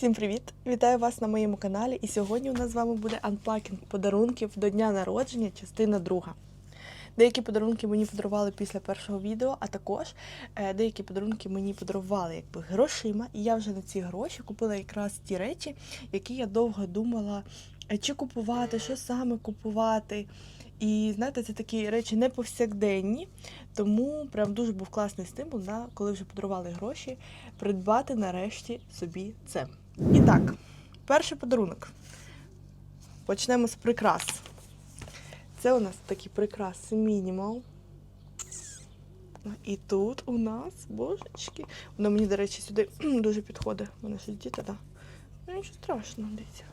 Всім привіт! Вітаю вас на моєму каналі. І сьогодні у нас з вами буде анпакінг подарунків до дня народження, частина друга. Деякі подарунки мені подарували після першого відео, а також е, деякі подарунки мені подарували якби грошима. І я вже на ці гроші купила якраз ті речі, які я довго думала, е, чи купувати, що саме купувати. І знаєте, це такі речі не повсякденні, тому прям дуже був класний стимул, на коли вже подарували гроші, придбати нарешті собі це. І так, перший подарунок. Почнемо з прикрас. Це у нас такі прикраси мінімал. І тут у нас, божечки, воно мені, до речі, сюди дуже підходить. Мене ще діти, так. Ну нічого страшного, дивіться.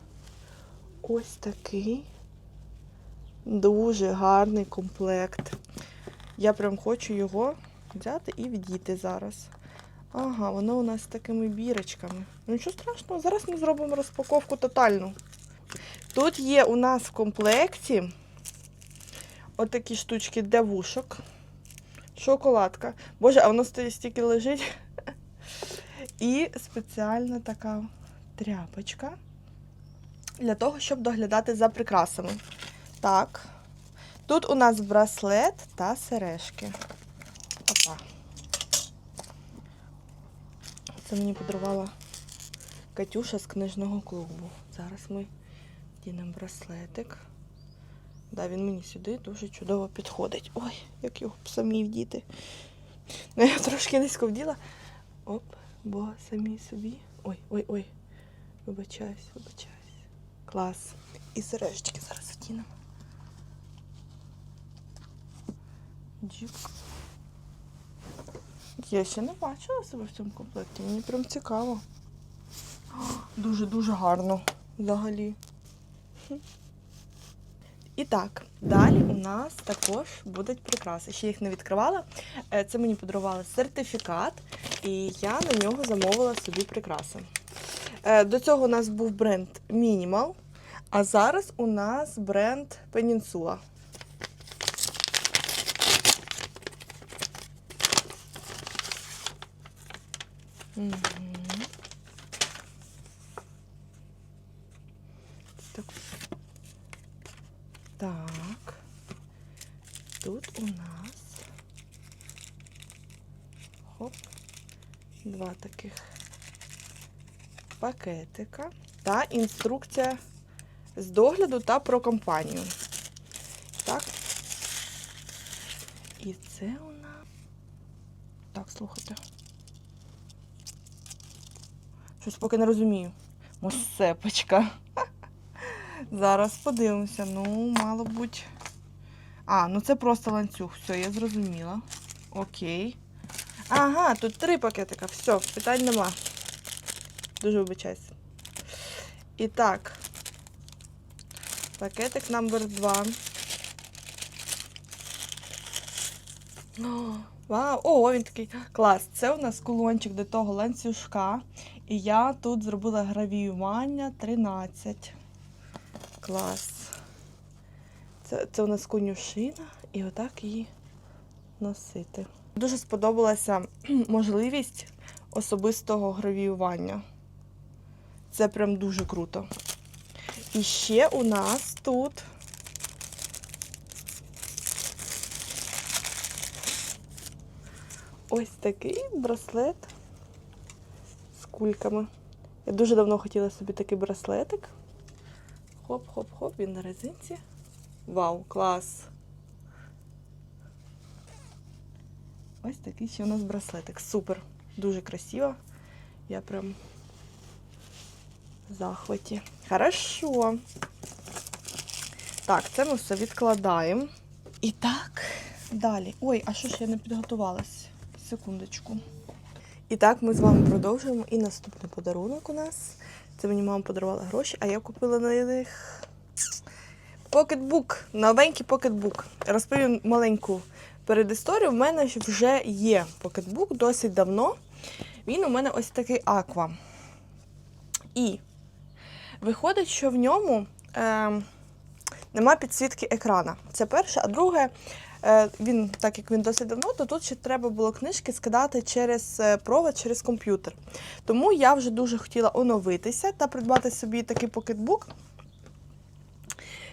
Ось такий дуже гарний комплект. Я прям хочу його взяти і відійти зараз. Ага, воно у нас з такими бірочками. Ну нічого страшного, зараз ми зробимо розпаковку тотальну. Тут є у нас в комплекті отакі штучки для вушок. Шоколадка. Боже, а воно стільки лежить. І спеціальна така тряпочка для того, щоб доглядати за прикрасами. Так. Тут у нас браслет та сережки. Опа. Це мені подарувала Катюша з книжного клубу. Зараз ми дінемо браслетик. Да, він мені сюди дуже чудово підходить. Ой, як його самі вдіти. Ну, я трошки низько вділа. Оп, бо самі собі. Ой, ой, ой. Вибачаюсь, вибачаюсь. Клас. І сережечки зараз вдінемо. Джик. Я ще не бачила себе в цьому комплекті. Мені прям цікаво. Дуже-дуже гарно взагалі. І так, далі у нас також будуть прикраси. Ще їх не відкривала. Е, Це мені подарували сертифікат, і я на нього замовила собі прикраси. Е, До цього у нас був бренд Minimal, а зараз у нас бренд Peninsula. Так. Так. Тут у нас хоп, два таких пакетика та інструкція з догляду та про компанію. Так. І це у нас. Так, слухайте. Щось поки не розумію. Мосепочка. Зараз подивимося. Ну, мало бути. А, ну це просто ланцюг. Все, я зрозуміла. Окей. Ага, тут три пакетика. Все, питань нема. Дуже вибачаюсь. І так. Пакетик номер два. Вау, о, він такий клас. Це у нас кулончик до того ланцюжка. І я тут зробила гравіювання 13. Клас. Це, це у нас конюшина, і отак її носити. Дуже сподобалася можливість особистого гравіювання. Це прям дуже круто. І ще у нас тут ось такий браслет кульками. Я дуже давно хотіла собі такий браслетик. Хоп-хоп-хоп, він на резинці. Вау, клас! Ось такий ще у нас браслетик. Супер! Дуже красиво. Я прям в захваті. Хорошо. Так, це ми все відкладаємо. І так, далі. Ой, а що ж я не підготувалась? Секундочку. І так, ми з вами продовжуємо. І наступний подарунок у нас. Це мені мама подарувала гроші, а я купила на них покетбук, новенький покетбук. Розповім маленьку передісторію. В мене вже є покетбук досить давно. Він у мене ось такий аква. І виходить, що в ньому е, нема підсвітки екрана. Це перше, а друге, він, так як він досить давно, то тут ще треба було книжки скидати через е, провод, через комп'ютер. Тому я вже дуже хотіла оновитися та придбати собі такий покетбук,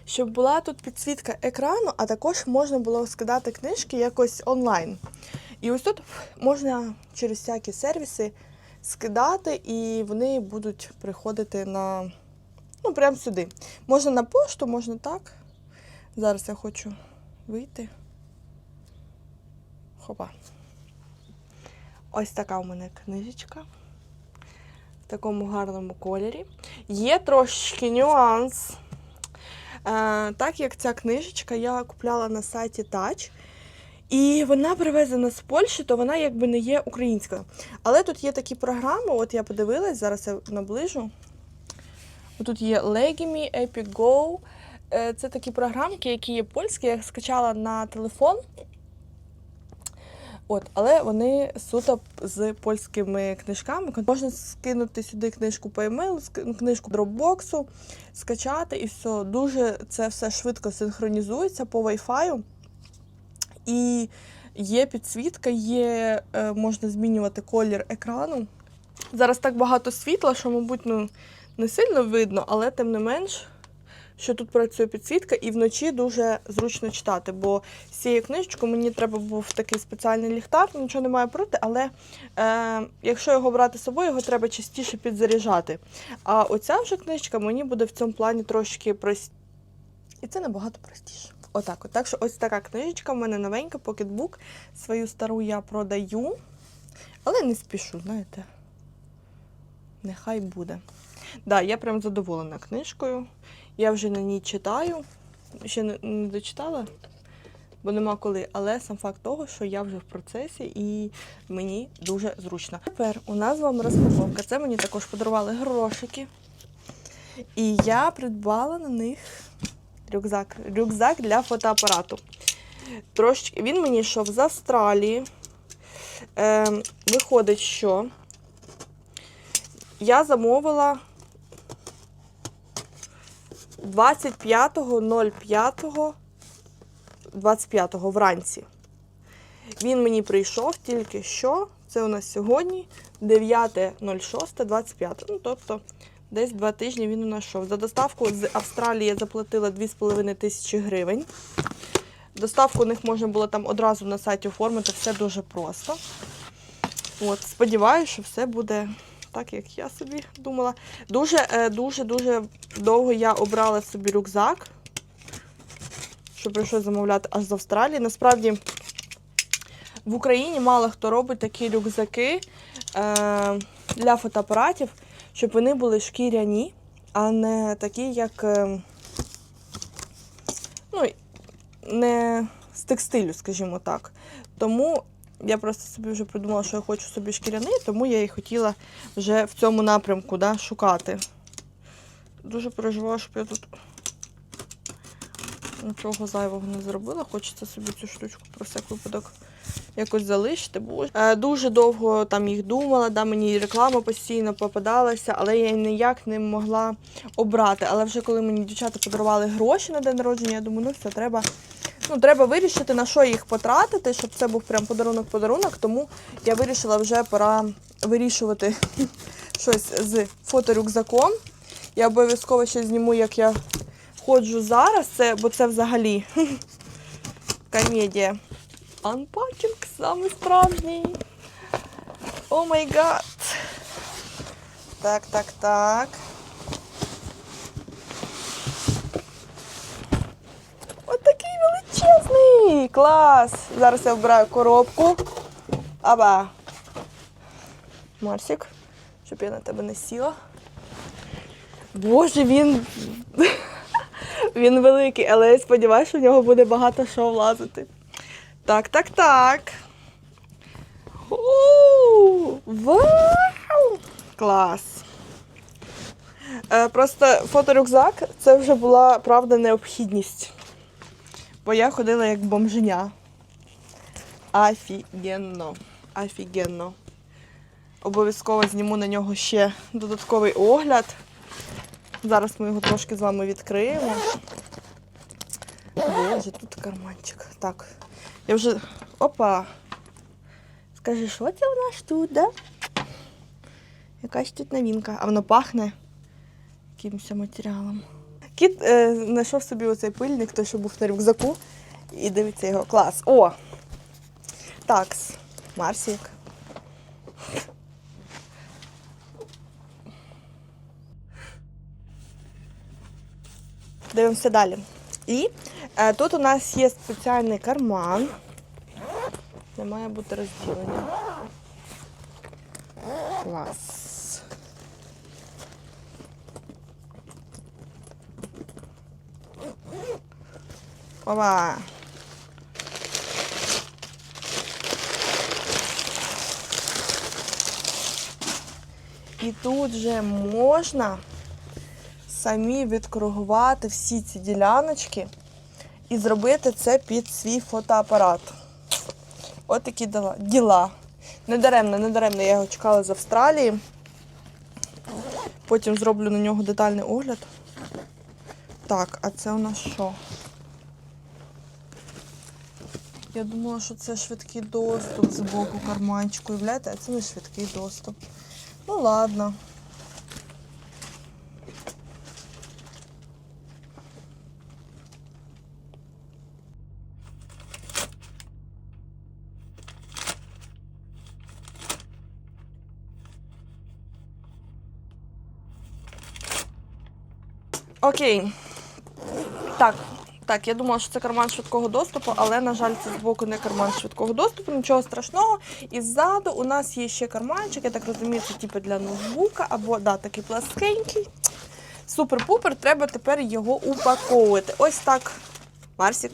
щоб була тут підсвітка екрану, а також можна було скидати книжки якось онлайн. І ось тут можна через всякі сервіси скидати, і вони будуть приходити на ну, прямо сюди. Можна на пошту, можна так. Зараз я хочу вийти. Хопа. Ось така у мене книжечка. В такому гарному кольорі. Є трошечки нюанс. Е, так як ця книжечка я купляла на сайті Touch. І вона привезена з Польщі, то вона якби не є українською. Але тут є такі програми, от я подивилась, зараз я наближу. Тут є Legimi, Epic Go. Е, Це такі програмки, які є польські, я їх скачала на телефон. От, але вони суто з польськими книжками. Можна скинути сюди книжку по емейлу, книжку Dropbox, скачати і все. Дуже це все швидко синхронізується по Wi-Fi. І є підсвітка, є, е, можна змінювати колір екрану. Зараз так багато світла, що, мабуть, ну, не сильно видно, але тим не менш, що тут працює підсвітка, і вночі дуже зручно читати. Бо з цією книжечкою мені треба був такий спеціальний ліхтар, нічого немає проти, але е, якщо його брати з собою, його треба частіше підзаряджати. А оця вже книжечка мені буде в цьому плані трошки простіше. І це набагато простіше. Отак, от. Так що ось така книжечка в мене новенька, покетбук. Свою стару я продаю, але не спішу, знаєте. Нехай буде. Да, я прям задоволена книжкою. Я вже на ній читаю. Ще не, дочитала, бо нема коли. Але сам факт того, що я вже в процесі і мені дуже зручно. Тепер у нас з вами розпаковка. Це мені також подарували грошики. І я придбала на них рюкзак. Рюкзак для фотоапарату. Трошечки він мені йшов з Австралії. Е, виходить, що я замовила 25.05 25 вранці. Він мені прийшов тільки що. Це у нас сьогодні 9.06.25. Ну, тобто, десь два тижні він у нас йшов. За доставку з Австралії я заплатила 2,5 тисячі гривень. Доставку у них можна було там одразу на сайті оформити, все дуже просто. От, сподіваюся, що все буде так, як я собі думала. Дуже, е, дуже довго я обрала собі рюкзак, що прийшлося замовляти аж з Австралії. Насправді, в Україні мало хто робить такі рюкзаки е, для фотоапаратів, щоб вони були шкіряні, а не такі, як. Е, ну, не з текстилю, скажімо так. Тому я просто собі вже придумала, що я хочу собі шкіряний, тому я і хотіла вже в цьому напрямку да, шукати. Дуже переживаю, щоб я тут нічого зайвого не зробила. Хочеться собі цю штучку про всяк випадок якось залишити. Бо е, дуже довго там їх думала, да, мені реклама постійно попадалася, але я ніяк не могла обрати. Але вже коли мені дівчата подарували гроші на день народження, я думаю, ну все, треба. Ну, треба вирішити, на що їх потратити, щоб це був прям подарунок-подарунок. Тому я вирішила вже пора вирішувати щось з фоторюкзаком. Я обов'язково ще зніму, як я ходжу зараз, це, бо це взагалі комедія. Анпакінг самий справжній. О май гад. Так, так, так. От такий величезний! Клас! Зараз я вбираю коробку. Аба. Марсик, щоб я на тебе не сіла. Боже, він. Він великий, але я сподіваюся, що в нього буде багато що влазити. Так, так, так. У, Вау! Клас! Е, Просто фоторюкзак це вже була правда необхідність. Бо я ходила як бомженя. Офігенно. Офігенно. Обов'язково зніму на нього ще додатковий огляд. Зараз ми його трошки з вами відкриємо. Боже, тут карманчик. Так. Я вже. Опа! Скажи, що це у нас тут, да? Якась тут новинка. А воно пахне якимось матеріалом. Кіт е, знайшов собі оцей пильник, той, що був на рюкзаку, і дивиться його. Клас. О! Такс. Марсік. Дивимося далі. І тут у нас є спеціальний карман. Не має бути розділення. Клас. Ова. І тут вже можна самі відкоригувати всі ці діляночки і зробити це під свій фотоапарат. От такі діла. Недаремно, недаремно я його чекала з Австралії. Потім зроблю на нього детальний огляд. Так, а це у нас що? Я думала, що це швидкий доступ з боку карманчику. Уявляєте, а це не швидкий доступ. Ну ладно. Окей. Так, так, я думала, що це карман швидкого доступу, але, на жаль, це збоку не карман швидкого доступу, нічого страшного. І ззаду у нас є ще карманчик, я так розумію, це типу для ноутбука, або да, такий пласкенький. Супер-пупер, треба тепер його упаковувати. Ось так. Марсік.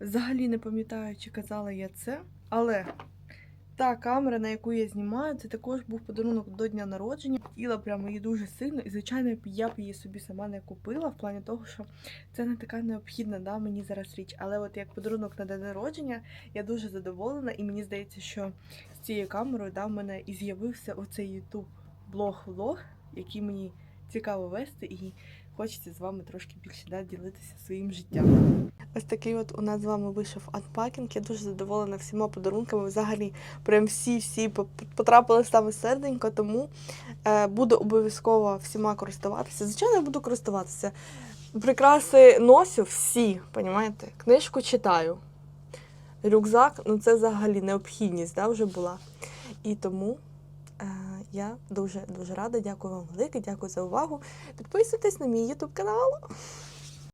Взагалі не пам'ятаю, чи казала я це, але та камера, на яку я знімаю, це також був подарунок до дня народження. Хотіла прямо її дуже сильно, і звичайно, я б її собі сама не купила, в плані того, що це не така необхідна да, мені зараз річ. Але от як подарунок на день народження, я дуже задоволена, і мені здається, що з цією камерою да, в мене і з'явився оцей ютуб блог-влог, який мені цікаво вести, і хочеться з вами трошки більше да, ділитися своїм життям. Ось такий от у нас з вами вийшов анпакінг. Я дуже задоволена всіма подарунками. Взагалі, прям всі-всі потрапили саме серденько, тому е, буду обов'язково всіма користуватися. Звичайно, я буду користуватися. Прикраси носю всі, понімаєте? Книжку читаю. Рюкзак, ну це взагалі необхідність да, вже була. І тому я дуже дуже рада. Дякую вам велике, дякую за увагу. Підписуйтесь на мій YouTube канал.